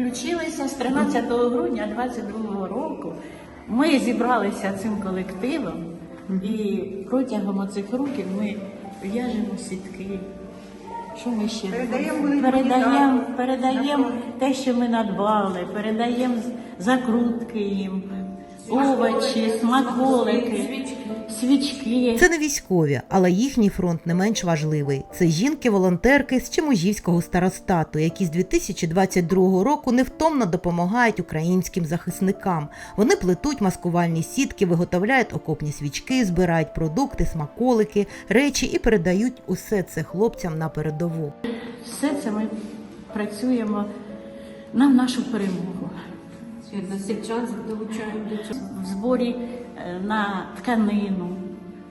Включилися з 13 грудня 22 року. Ми зібралися цим колективом і протягом оцих років ми в'яжемо сітки. Що ми ще Передаємо передаємо, передаємо те, що ми надбали, передаємо закрутки їм, овочі, смаколики, свічки. Це не військові, але їхній фронт не менш важливий. Це жінки-волонтерки з Чеможівського старостату, які з 2022 року невтомно допомагають українським захисникам. Вони плетуть маскувальні сітки, виготовляють окопні свічки, збирають продукти, смаколики, речі і передають усе це хлопцям на передову. Все це ми працюємо на нашу перемогу. Односельчан долучаємо до цього. В зборі на тканину.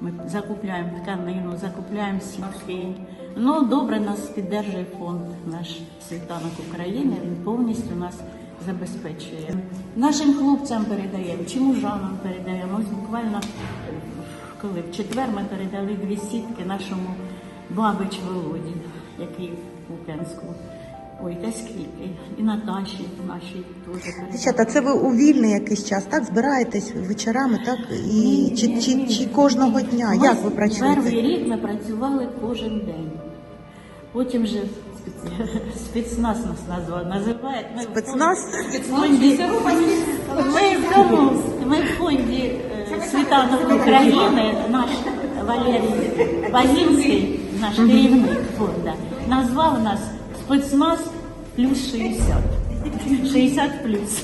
Ми закупляємо тканину, закупляємо сітки. Ну, добре нас підтримує фонд наш світанок України. Він повністю нас забезпечує. Нашим хлопцям передаємо, чимужанам передаємо. Ось буквально е, коли в четвер ми передали дві сітки нашому бабич Володі, який в Куп'янську. Ой, та скільки. І Наташі нашій теж. Дівчата, це ви у вільний якийсь час, так? Збираєтесь вечорами, так? І чи, чи, чи кожного дня? Ми Як ви працюєте? Перший рік ми працювали кожен день. Потім вже спец- спецназ нас назвав, називають. Ми в Спецназ? фонді, ми в тому, ми в фонді е, світанок України, наш Валерій Вагінський, наш керівник фонду, назвав нас спецназ плюс 60. 60 плюс.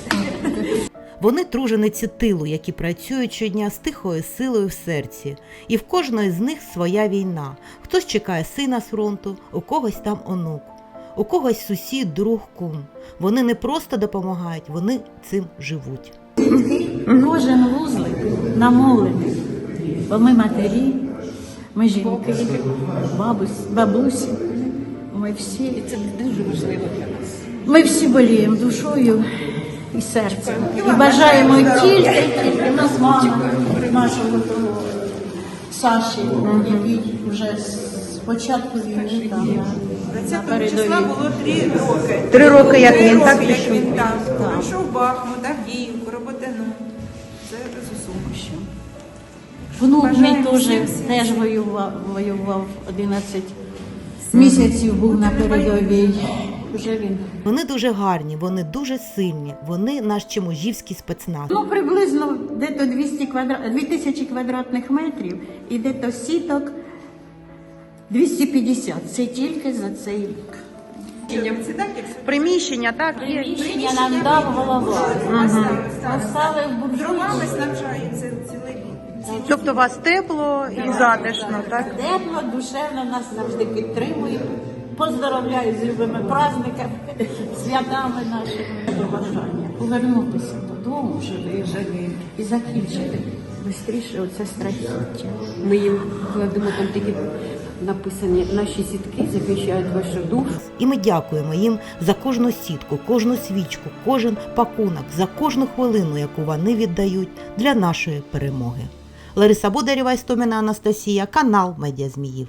Вони тружениці тилу, які працюють щодня з тихою силою в серці. І в кожної з них своя війна. Хтось чекає сина з фронту, у когось там онук, у когось сусід, друг, кум. Вони не просто допомагають, вони цим живуть. Кожен вузлик намовлений, бо ми матері, ми жінки, бабусь, бабусі, ми всі. І це дуже важливо для нас. Ми всі боліємо душою і серцем. І бажаємо тільки, тільки нас мама нашого того Саші, який вже з початку війни там на, на 20 числа було три роки. Три роки, як він так як пішов. він там. Так. Пройшов Бахмут, Авдіївку, Роботину. Це з Сумища. Внук мій теж теж воював, воював 11 місяців був на передовій. Вже він. Вони дуже гарні, вони дуже сильні, вони наш чеможівський спецназ. Ну, приблизно дето 200 квадра... 2000 квадратних метрів і дето сіток 250. Це тільки за цей рік. Це так, Приміщення, так? Приміщення нам дав голова. В буржуйку. дровами снабжаються цілий рік. Тобто у вас тепло і затишно, так? Тепло, душевно нас завжди підтримують. Поздоровляю з любими праздниками, святами нашими. Бажання повернутися додому живі, живі і закінчити швидше оце страхіття. Ми їм кладемо там такі написані наші сітки захищають вашу душу. І ми дякуємо їм за кожну сітку, кожну свічку, кожен пакунок, за кожну хвилину, яку вони віддають для нашої перемоги. Лариса Бударєва, Істоміна Анастасія, канал Медіа Зміїв.